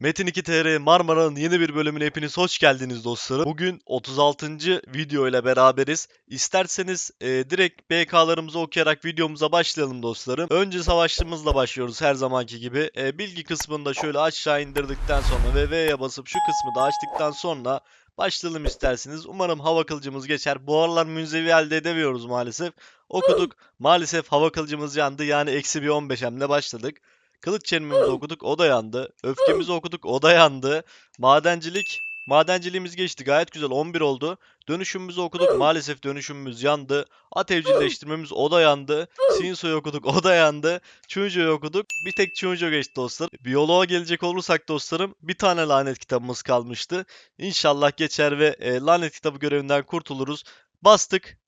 Metin 2 TR Marmara'nın yeni bir bölümüne hepiniz hoş geldiniz dostlarım. Bugün 36. video ile beraberiz. İsterseniz e, direkt BK'larımızı okuyarak videomuza başlayalım dostlarım. Önce savaşlarımızla başlıyoruz her zamanki gibi. E, bilgi kısmını da şöyle aşağı indirdikten sonra ve V'ye basıp şu kısmı da açtıktan sonra başlayalım isterseniz. Umarım hava kılıcımız geçer. Bu aralar münzevi elde edemiyoruz maalesef. Okuduk. Maalesef hava kılıcımız yandı. Yani eksi bir 15 hemle başladık. Kılıç çelimimizi okuduk, o da yandı. Öfkemizi okuduk, o da yandı. Madencilik, madenciliğimiz geçti. Gayet güzel 11 oldu. Dönüşümümüzü okuduk. Maalesef dönüşümümüz yandı. At evcilleştirmemiz o da yandı. Sinso'yu okuduk, o da yandı. Chunjo'yu okuduk. Bir tek Chunjo geçti dostlarım. Biyoloğa gelecek olursak dostlarım bir tane lanet kitabımız kalmıştı. İnşallah geçer ve e, lanet kitabı görevinden kurtuluruz. Bastık.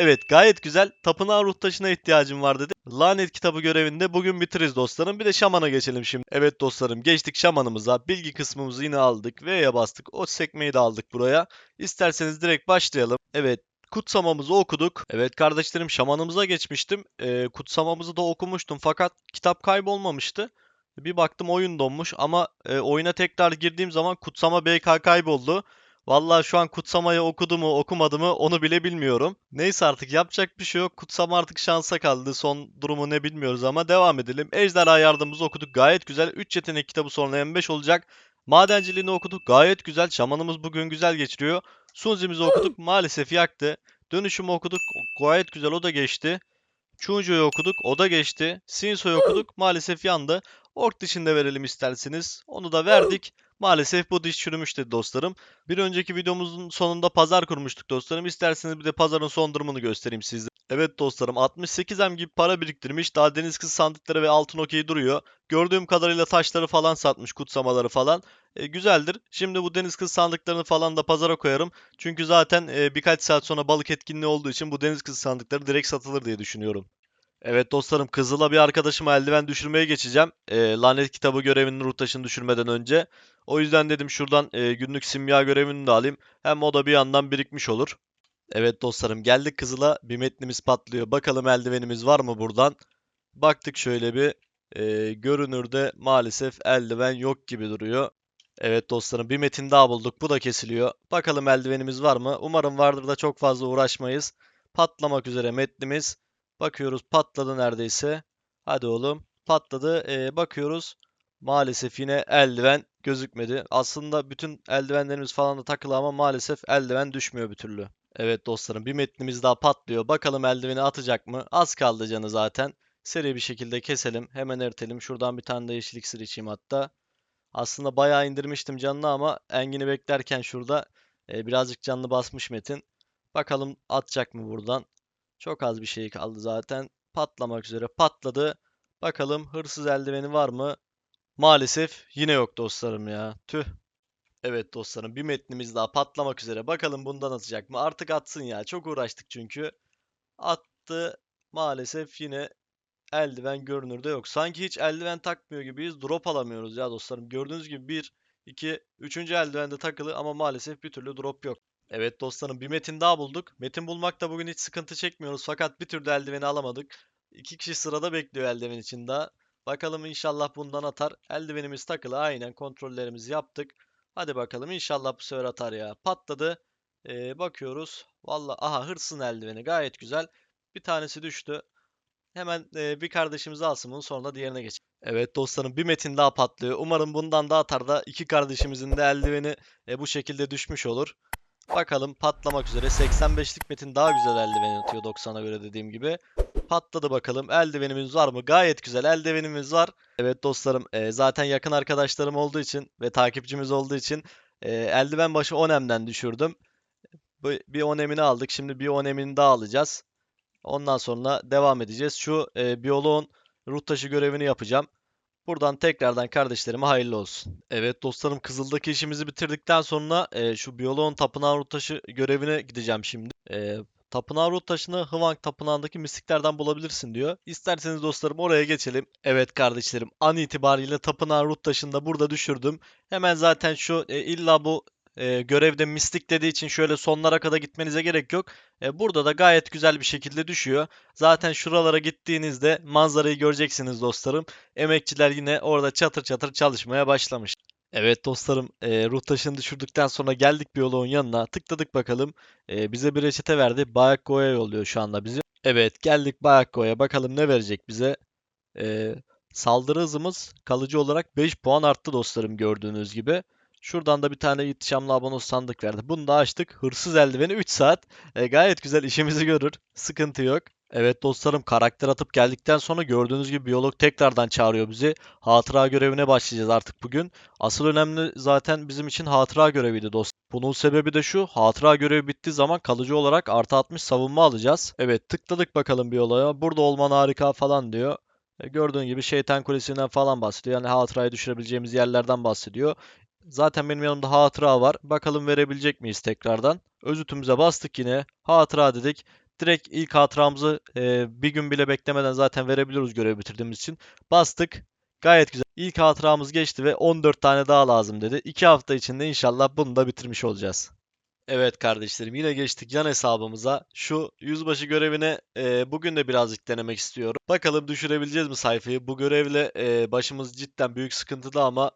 Evet gayet güzel. Tapınağı ruh taşına ihtiyacım var dedi. Lanet kitabı görevinde bugün bitiririz dostlarım. Bir de şamana geçelim şimdi. Evet dostlarım geçtik şamanımıza. Bilgi kısmımızı yine aldık. V'ye bastık. O sekmeyi de aldık buraya. İsterseniz direkt başlayalım. Evet kutsamamızı okuduk. Evet kardeşlerim şamanımıza geçmiştim. Ee, kutsamamızı da okumuştum fakat kitap kaybolmamıştı. Bir baktım oyun donmuş ama e, oyuna tekrar girdiğim zaman kutsama BK kayboldu. Vallahi şu an kutsamayı okudu mu okumadı mı onu bile bilmiyorum. Neyse artık yapacak bir şey yok. Kutsama artık şansa kaldı. Son durumu ne bilmiyoruz ama devam edelim. Ejderha yardımımızı okuduk. Gayet güzel. 3 yetenek kitabı sonra M5 olacak. Madenciliğini okuduk. Gayet güzel. Şamanımız bugün güzel geçiriyor. Sunzi'mizi okuduk. Maalesef yaktı. Dönüşümü okuduk. Gayet güzel o da geçti. Chunjo'yu okuduk. O da geçti. Sinso'yu okuduk. Maalesef yandı. Ork dışında verelim isterseniz. Onu da verdik. Maalesef bu diş çürümüştü dostlarım. Bir önceki videomuzun sonunda pazar kurmuştuk dostlarım. İsterseniz bir de pazarın son durumunu göstereyim size. Evet dostlarım 68M gibi para biriktirmiş. Daha deniz kızı sandıkları ve altın okey duruyor. Gördüğüm kadarıyla taşları falan satmış kutsamaları falan. E, güzeldir. Şimdi bu deniz kızı sandıklarını falan da pazara koyarım. Çünkü zaten e, birkaç saat sonra balık etkinliği olduğu için bu deniz kızı sandıkları direkt satılır diye düşünüyorum. Evet dostlarım Kızıl'a bir arkadaşıma eldiven düşürmeye geçeceğim. E, lanet kitabı görevinin ruh taşını düşürmeden önce. O yüzden dedim şuradan e, günlük simya görevini de alayım. Hem o da bir yandan birikmiş olur. Evet dostlarım geldik Kızıl'a. Bir metnimiz patlıyor. Bakalım eldivenimiz var mı buradan? Baktık şöyle bir. E, görünürde maalesef eldiven yok gibi duruyor. Evet dostlarım bir metin daha bulduk. Bu da kesiliyor. Bakalım eldivenimiz var mı? Umarım vardır da çok fazla uğraşmayız. Patlamak üzere metnimiz. Bakıyoruz patladı neredeyse. Hadi oğlum patladı. Ee, bakıyoruz. Maalesef yine eldiven gözükmedi. Aslında bütün eldivenlerimiz falan da takılı ama maalesef eldiven düşmüyor bir türlü. Evet dostlarım bir metnimiz daha patlıyor. Bakalım eldiveni atacak mı? Az kaldı canı zaten. Seri bir şekilde keselim. Hemen eritelim. Şuradan bir tane de yeşil iksir içeyim hatta. Aslında bayağı indirmiştim canını ama Engin'i beklerken şurada e, birazcık canlı basmış Metin. Bakalım atacak mı buradan? Çok az bir şey kaldı zaten. Patlamak üzere patladı. Bakalım hırsız eldiveni var mı? Maalesef yine yok dostlarım ya. Tüh. Evet dostlarım bir metnimiz daha patlamak üzere. Bakalım bundan atacak mı? Artık atsın ya. Çok uğraştık çünkü. Attı. Maalesef yine eldiven görünürde yok. Sanki hiç eldiven takmıyor gibiyiz. Drop alamıyoruz ya dostlarım. Gördüğünüz gibi 1, 2, 3. eldivende takılı ama maalesef bir türlü drop yok. Evet dostlarım bir metin daha bulduk. Metin bulmakta bugün hiç sıkıntı çekmiyoruz fakat bir türlü eldiveni alamadık. İki kişi sırada bekliyor eldiven için daha. Bakalım inşallah bundan atar. Eldivenimiz takılı aynen kontrollerimizi yaptık. Hadi bakalım inşallah bu sefer atar ya. Patladı. Ee, bakıyoruz. Valla aha hırsın eldiveni gayet güzel. Bir tanesi düştü. Hemen e, bir kardeşimizi alsın bunu sonra da diğerine geç. Evet dostlarım bir metin daha patlıyor. Umarım bundan da atar da iki kardeşimizin de eldiveni e, bu şekilde düşmüş olur. Bakalım patlamak üzere. 85'lik metin daha güzel eldiven atıyor 90'a göre dediğim gibi. Patladı bakalım. Eldivenimiz var mı? Gayet güzel eldivenimiz var. Evet dostlarım e, zaten yakın arkadaşlarım olduğu için ve takipçimiz olduğu için e, eldiven başı 10 emden düşürdüm. Bir 10 emini aldık. Şimdi bir 10 emini daha alacağız. Ondan sonra devam edeceğiz. Şu e, biyoloğun ruh taşı görevini yapacağım. Buradan tekrardan kardeşlerime hayırlı olsun. Evet dostlarım Kızıl'daki işimizi bitirdikten sonra e, şu biyoloğun tapınağı ruh taşı görevine gideceğim şimdi. E, tapınağı ruh taşını Hwang tapınağındaki mistiklerden bulabilirsin diyor. İsterseniz dostlarım oraya geçelim. Evet kardeşlerim an itibariyle tapınağı ruh da burada düşürdüm. Hemen zaten şu e, illa bu e, görevde mistik dediği için şöyle sonlara kadar gitmenize gerek yok. E, burada da gayet güzel bir şekilde düşüyor. Zaten şuralara gittiğinizde manzarayı göreceksiniz dostlarım. Emekçiler yine orada çatır çatır çalışmaya başlamış. Evet dostlarım, e, ruh taşını düşürdükten sonra geldik biyoloğun yanına. Tıkladık bakalım. E, bize bir reçete verdi. Bayakko'ya yolluyor şu anda bizi. Evet geldik Bayakko'ya. Bakalım ne verecek bize. E, saldırı hızımız kalıcı olarak 5 puan arttı dostlarım gördüğünüz gibi. Şuradan da bir tane ihtişamlı abonos sandık verdi. Bunu da açtık. Hırsız eldiveni 3 saat. E, gayet güzel işimizi görür. Sıkıntı yok. Evet dostlarım karakter atıp geldikten sonra gördüğünüz gibi biyolog tekrardan çağırıyor bizi. Hatıra görevine başlayacağız artık bugün. Asıl önemli zaten bizim için hatıra göreviydi dost. Bunun sebebi de şu. Hatıra görevi bittiği zaman kalıcı olarak artı 60 savunma alacağız. Evet tıkladık bakalım bir olaya. Burada olman harika falan diyor. E, gördüğün gibi şeytan kulesinden falan bahsediyor. Yani hatırayı düşürebileceğimiz yerlerden bahsediyor. Zaten benim yanımda hatıra var. Bakalım verebilecek miyiz tekrardan. Özütümüze bastık yine. Hatıra dedik. Direkt ilk hatıramızı e, bir gün bile beklemeden zaten verebiliyoruz görevi bitirdiğimiz için. Bastık. Gayet güzel. İlk hatıramız geçti ve 14 tane daha lazım dedi. 2 hafta içinde inşallah bunu da bitirmiş olacağız. Evet kardeşlerim yine geçtik yan hesabımıza. Şu yüzbaşı görevine e, bugün de birazcık denemek istiyorum. Bakalım düşürebileceğiz mi sayfayı? Bu görevle e, başımız cidden büyük sıkıntıda ama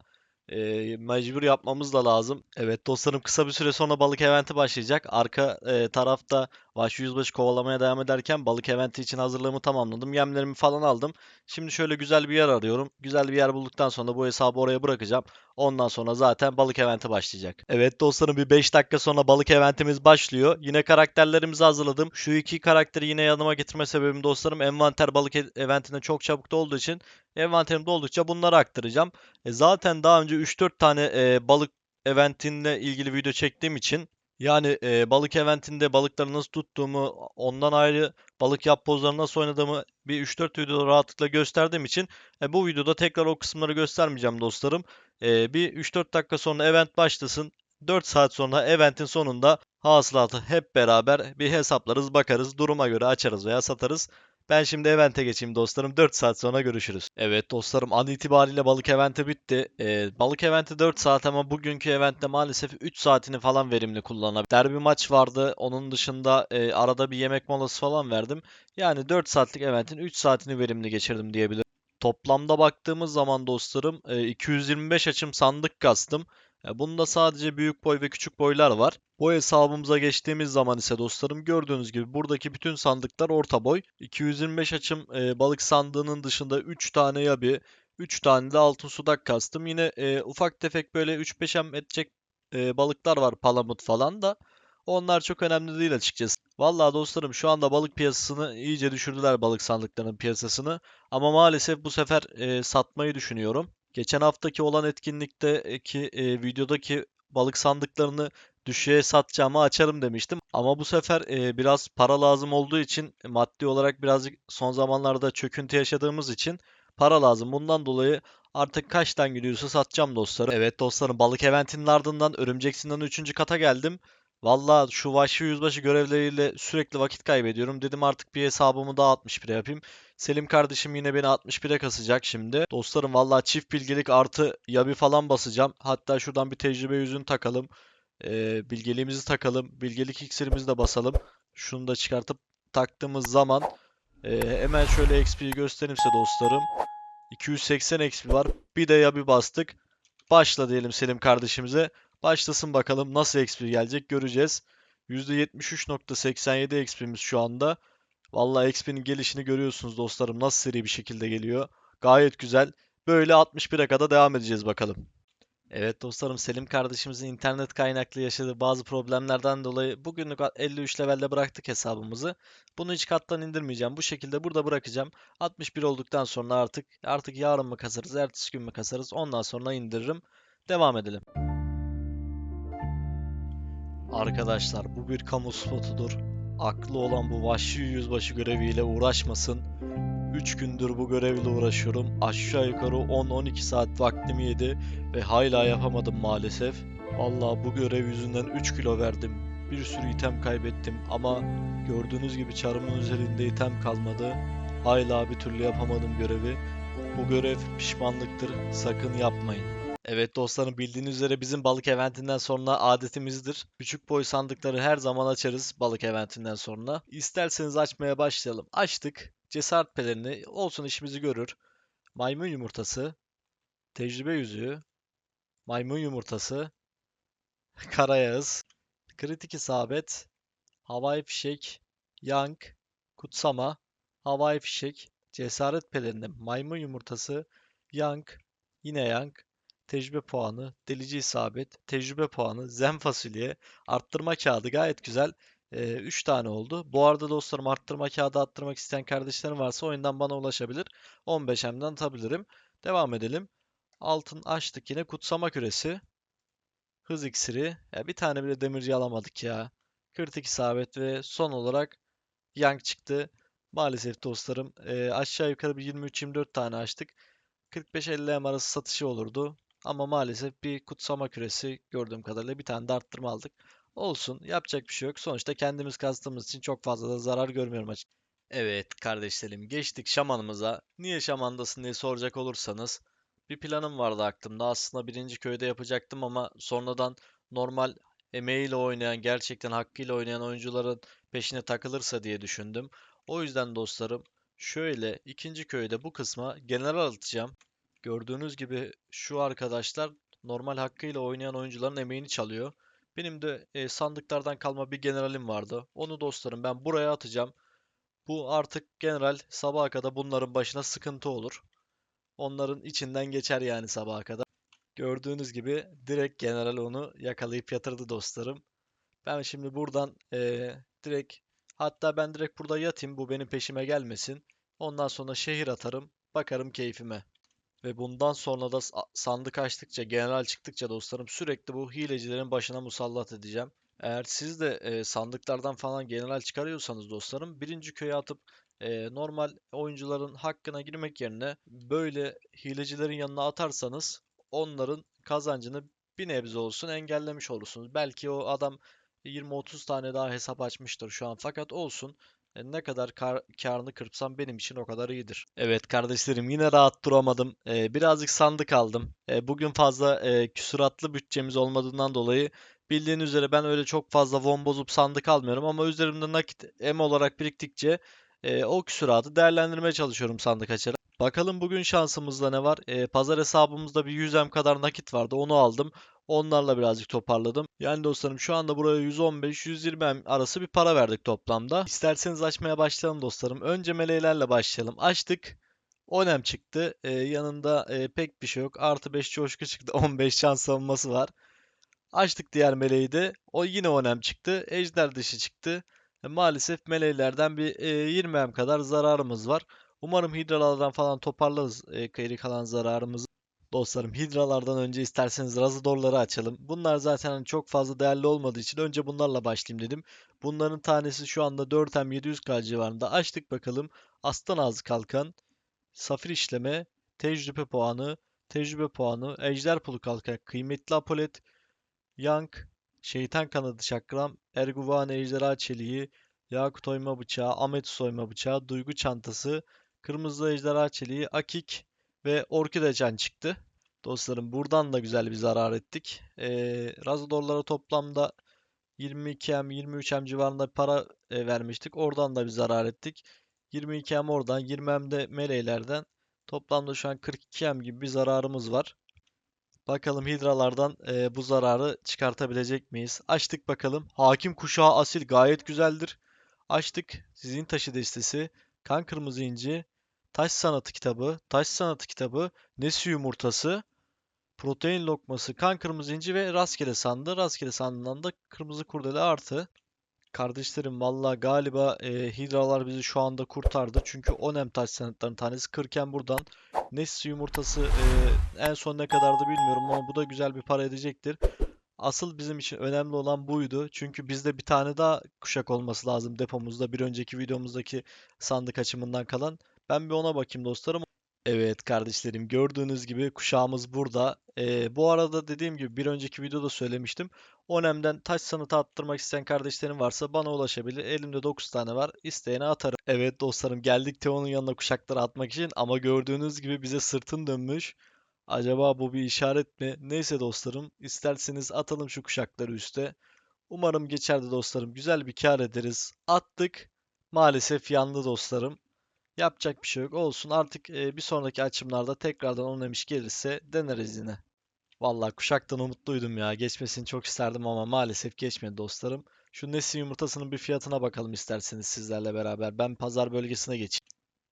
e, mecbur yapmamız da lazım. Evet dostlarım kısa bir süre sonra balık eventi başlayacak. Arka e, tarafta Vahşi Yüzbaşı kovalamaya devam ederken balık eventi için hazırlığımı tamamladım. Yemlerimi falan aldım. Şimdi şöyle güzel bir yer arıyorum. Güzel bir yer bulduktan sonra bu hesabı oraya bırakacağım. Ondan sonra zaten balık eventi başlayacak. Evet dostlarım bir 5 dakika sonra balık eventimiz başlıyor. Yine karakterlerimizi hazırladım. Şu iki karakteri yine yanıma getirme sebebim dostlarım envanter balık e- eventinde çok çabuk dolduğu için envanterim doldukça bunları aktaracağım. E, zaten daha önce 3-4 tane e, balık eventinle ilgili video çektiğim için yani e, balık eventinde balıkları nasıl tuttuğumu, ondan ayrı balık yap pozlarını nasıl oynadığımı bir 3-4 videoda rahatlıkla gösterdiğim için e, bu videoda tekrar o kısımları göstermeyeceğim dostlarım. E, bir 3-4 dakika sonra event başlasın. 4 saat sonra eventin sonunda hasılatı hep beraber bir hesaplarız, bakarız, duruma göre açarız veya satarız. Ben şimdi evente geçeyim dostlarım. 4 saat sonra görüşürüz. Evet dostlarım an itibariyle balık eventi bitti. Ee, balık eventi 4 saat ama bugünkü eventte maalesef 3 saatini falan verimli kullanabilirim. Derbi maç vardı. Onun dışında e, arada bir yemek molası falan verdim. Yani 4 saatlik eventin 3 saatini verimli geçirdim diyebilirim. Toplamda baktığımız zaman dostlarım e, 225 açım sandık kastım. E, Bunda sadece büyük boy ve küçük boylar var. Bu hesabımıza geçtiğimiz zaman ise dostlarım gördüğünüz gibi buradaki bütün sandıklar orta boy. 225 açım e, balık sandığının dışında 3 tane yabi, 3 tane de altın sudak kastım. Yine e, ufak tefek böyle 3-5 em edecek e, balıklar var palamut falan da. Onlar çok önemli değil açıkçası. Vallahi dostlarım şu anda balık piyasasını iyice düşürdüler balık sandıklarının piyasasını. Ama maalesef bu sefer e, satmayı düşünüyorum. Geçen haftaki olan etkinlikteki e, videodaki balık sandıklarını düşüğe satacağımı açarım demiştim. Ama bu sefer e, biraz para lazım olduğu için maddi olarak birazcık son zamanlarda çöküntü yaşadığımız için para lazım. Bundan dolayı artık kaçtan gidiyorsa satacağım dostlarım. Evet dostlarım balık eventinin ardından Örümcek Sinan'ın 3. kata geldim. Valla şu vahşi yüzbaşı görevleriyle sürekli vakit kaybediyorum. Dedim artık bir hesabımı daha 61'e yapayım. Selim kardeşim yine beni 61'e kasacak şimdi. Dostlarım valla çift bilgelik artı yabi falan basacağım. Hatta şuradan bir tecrübe yüzünü takalım. Ee, bilgeliğimizi takalım. Bilgelik iksirimizi de basalım. Şunu da çıkartıp taktığımız zaman ee, hemen şöyle XP'yi göstereyim size dostlarım. 280 XP var. Bir de yabi bastık. Başla diyelim Selim kardeşimize. Başlasın bakalım nasıl XP gelecek göreceğiz. %73.87 XP'miz şu anda. Vallahi XP'nin gelişini görüyorsunuz dostlarım nasıl seri bir şekilde geliyor. Gayet güzel. Böyle 61'e kadar devam edeceğiz bakalım. Evet dostlarım Selim kardeşimizin internet kaynaklı yaşadığı bazı problemlerden dolayı bugünlük 53 levelde bıraktık hesabımızı. Bunu hiç kattan indirmeyeceğim. Bu şekilde burada bırakacağım. 61 olduktan sonra artık artık yarın mı kasarız, ertesi gün mü kasarız ondan sonra indiririm. Devam edelim. Arkadaşlar bu bir kamu spotudur. Aklı olan bu vahşi yüzbaşı göreviyle uğraşmasın. 3 gündür bu görevle uğraşıyorum. Aşağı yukarı 10-12 saat vaktimi yedi ve hala yapamadım maalesef. Vallahi bu görev yüzünden 3 kilo verdim. Bir sürü item kaybettim ama gördüğünüz gibi çarımın üzerinde item kalmadı. Hala bir türlü yapamadım görevi. Bu görev pişmanlıktır. Sakın yapmayın. Evet dostlarım bildiğiniz üzere bizim balık eventinden sonra adetimizdir. Küçük boy sandıkları her zaman açarız balık eventinden sonra. İsterseniz açmaya başlayalım. Açtık. Cesaret pelerini olsun işimizi görür. Maymun yumurtası. Tecrübe yüzüğü. maymun yumurtası, karayağız, kritik isabet, havai fişek, yank, kutsama, havai fişek, cesaret pelerini, maymun yumurtası, yank, yine yank, tecrübe puanı, delici isabet, tecrübe puanı, zen fasulye, arttırma kağıdı gayet güzel. 3 tane oldu. Bu arada dostlarım arttırma kağıdı attırmak isteyen kardeşlerim varsa oyundan bana ulaşabilir. 15M'den atabilirim. Devam edelim. Altın açtık yine kutsama küresi. Hız iksiri. Ya bir tane bile demirci alamadık ya. Kritik isabet ve son olarak yank çıktı. Maalesef dostlarım e, aşağı yukarı bir 23-24 tane açtık. 45-50 M arası satışı olurdu. Ama maalesef bir kutsama küresi gördüğüm kadarıyla bir tane de arttırma aldık. Olsun yapacak bir şey yok. Sonuçta kendimiz kastığımız için çok fazla da zarar görmüyorum açık. Evet kardeşlerim geçtik şamanımıza. Niye şamandasın diye soracak olursanız bir planım vardı aklımda. Aslında birinci köyde yapacaktım ama sonradan normal emeğiyle oynayan, gerçekten hakkıyla oynayan oyuncuların peşine takılırsa diye düşündüm. O yüzden dostlarım şöyle ikinci köyde bu kısma general atacağım. Gördüğünüz gibi şu arkadaşlar normal hakkıyla oynayan oyuncuların emeğini çalıyor. Benim de e, sandıklardan kalma bir generalim vardı. Onu dostlarım ben buraya atacağım. Bu artık general sabaha kadar bunların başına sıkıntı olur. Onların içinden geçer yani sabaha kadar. Gördüğünüz gibi direkt general onu yakalayıp yatırdı dostlarım. Ben şimdi buradan eee, direkt hatta ben direkt burada yatayım bu benim peşime gelmesin. Ondan sonra şehir atarım. Bakarım keyfime. Ve bundan sonra da sa- sandık açtıkça, general çıktıkça dostlarım sürekli bu hilecilerin başına musallat edeceğim. Eğer siz de e, sandıklardan falan general çıkarıyorsanız dostlarım birinci köye atıp e, normal oyuncuların hakkına girmek yerine böyle hilecilerin yanına atarsanız onların kazancını bir nebze olsun engellemiş olursunuz. Belki o adam 20-30 tane daha hesap açmıştır şu an fakat olsun. E, Ne kadar kar, karını kırpsam benim için o kadar iyidir. Evet kardeşlerim yine rahat duramadım. E, birazcık sandık aldım. E, bugün fazla e, küsuratlı bütçemiz olmadığından dolayı bildiğiniz üzere ben öyle çok fazla von bozup sandık almıyorum ama üzerimde nakit em olarak biriktikçe e, o küsuratı değerlendirmeye çalışıyorum sandık açarak. Bakalım bugün şansımızda ne var? E, pazar hesabımızda bir 100M kadar nakit vardı. Onu aldım. Onlarla birazcık toparladım. Yani dostlarım şu anda buraya 115-120 arası bir para verdik toplamda. İsterseniz açmaya başlayalım dostlarım. Önce meleğlerle başlayalım. Açtık. Onem çıktı. Ee, yanında e, pek bir şey yok. Artı 5 coşku çıktı. 15 şans savunması var. Açtık diğer meleği de. O yine onem çıktı. Ejder dışı çıktı. E, maalesef meleğlerden bir e, 20 M kadar zararımız var. Umarım hidralardan falan toparlarız e, geri kalan zararımızı. Dostlarım hidralardan önce isterseniz razadorları açalım. Bunlar zaten hani çok fazla değerli olmadığı için önce bunlarla başlayayım dedim. Bunların tanesi şu anda 4M 700K civarında. Açtık bakalım. Aslan ağzı kalkan, safir işleme, tecrübe puanı, tecrübe puanı, ejder pulu kalkan, kıymetli apolet, yank, şeytan kanadı çakram, erguvane ejderha çeliği, yakut oyma bıçağı, ametis oyma bıçağı, duygu çantası, kırmızı ejderha çeliği, akik ve orkide can çıktı. Dostlarım buradan da güzel bir zarar ettik. Ee, Razadorlara toplamda 22M, 23M civarında para e, vermiştik. Oradan da bir zarar ettik. 22M oradan, 20M de meleylerden. Toplamda şu an 42M gibi bir zararımız var. Bakalım hidralardan e, bu zararı çıkartabilecek miyiz? Açtık bakalım. Hakim kuşağı asil gayet güzeldir. Açtık. Sizin taşı destesi. Kan kırmızı inci. Taş sanatı kitabı. Taş sanatı kitabı. Nesi yumurtası. Protein lokması, kan kırmızı inci ve rastgele sandı. Rastgele sandığından da kırmızı kurdele artı. Kardeşlerim valla galiba e, hidralar bizi şu anda kurtardı. Çünkü onem taş sanatlarının tanesi 40'ken buradan Nesli yumurtası e, en son ne kadardı bilmiyorum ama bu da güzel bir para edecektir. Asıl bizim için önemli olan buydu. Çünkü bizde bir tane daha kuşak olması lazım depomuzda. Bir önceki videomuzdaki sandık açımından kalan. Ben bir ona bakayım dostlarım. Evet kardeşlerim gördüğünüz gibi kuşağımız burada. Ee, bu arada dediğim gibi bir önceki videoda söylemiştim. Onem'den taş sanatı attırmak isteyen kardeşlerim varsa bana ulaşabilir. Elimde 9 tane var. İsteyene atarım. Evet dostlarım geldik Teo'nun yanına kuşakları atmak için ama gördüğünüz gibi bize sırtın dönmüş. Acaba bu bir işaret mi? Neyse dostlarım isterseniz atalım şu kuşakları üste. Umarım geçer de dostlarım. Güzel bir kar ederiz. Attık. Maalesef yandı dostlarım. Yapacak bir şey yok. Olsun artık e, bir sonraki açımlarda tekrardan oynamış gelirse deneriz yine. Vallahi kuşaktan umutluydum ya. Geçmesini çok isterdim ama maalesef geçmedi dostlarım. Şu Nesli yumurtasının bir fiyatına bakalım isterseniz sizlerle beraber. Ben pazar bölgesine geçeyim.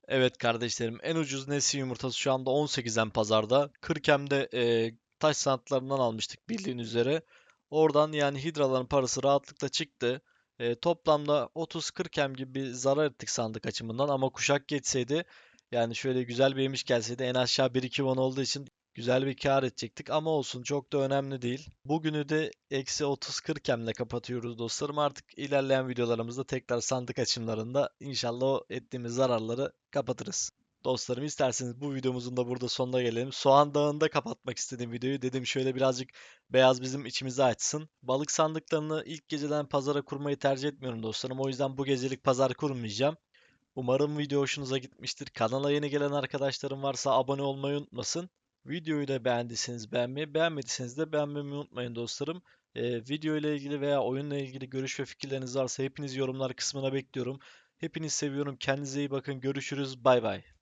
Evet kardeşlerim en ucuz Nesli yumurtası şu anda 18'en pazarda. 40'emde e, taş sanatlarından almıştık bildiğin üzere. Oradan yani hidraların parası rahatlıkla çıktı. E, toplamda 30-40 em gibi bir zarar ettik sandık açımından ama kuşak geçseydi yani şöyle güzel bir yemiş gelseydi en aşağı 1-2 won olduğu için güzel bir kar edecektik ama olsun çok da önemli değil. Bugünü de eksi 30-40 emle kapatıyoruz dostlarım. Artık ilerleyen videolarımızda tekrar sandık açımlarında inşallah o ettiğimiz zararları kapatırız. Dostlarım isterseniz bu videomuzun da burada sonuna gelelim. Soğan Dağı'nda kapatmak istediğim videoyu dedim şöyle birazcık beyaz bizim içimizi açsın. Balık sandıklarını ilk geceden pazara kurmayı tercih etmiyorum dostlarım. O yüzden bu gecelik pazar kurmayacağım. Umarım video hoşunuza gitmiştir. Kanala yeni gelen arkadaşlarım varsa abone olmayı unutmasın. Videoyu da beğendiyseniz beğenmeyi, beğenmediyseniz de beğenmeyi unutmayın dostlarım. Ee, video ile ilgili veya oyunla ilgili görüş ve fikirleriniz varsa hepiniz yorumlar kısmına bekliyorum. Hepinizi seviyorum. Kendinize iyi bakın. Görüşürüz. Bay bay.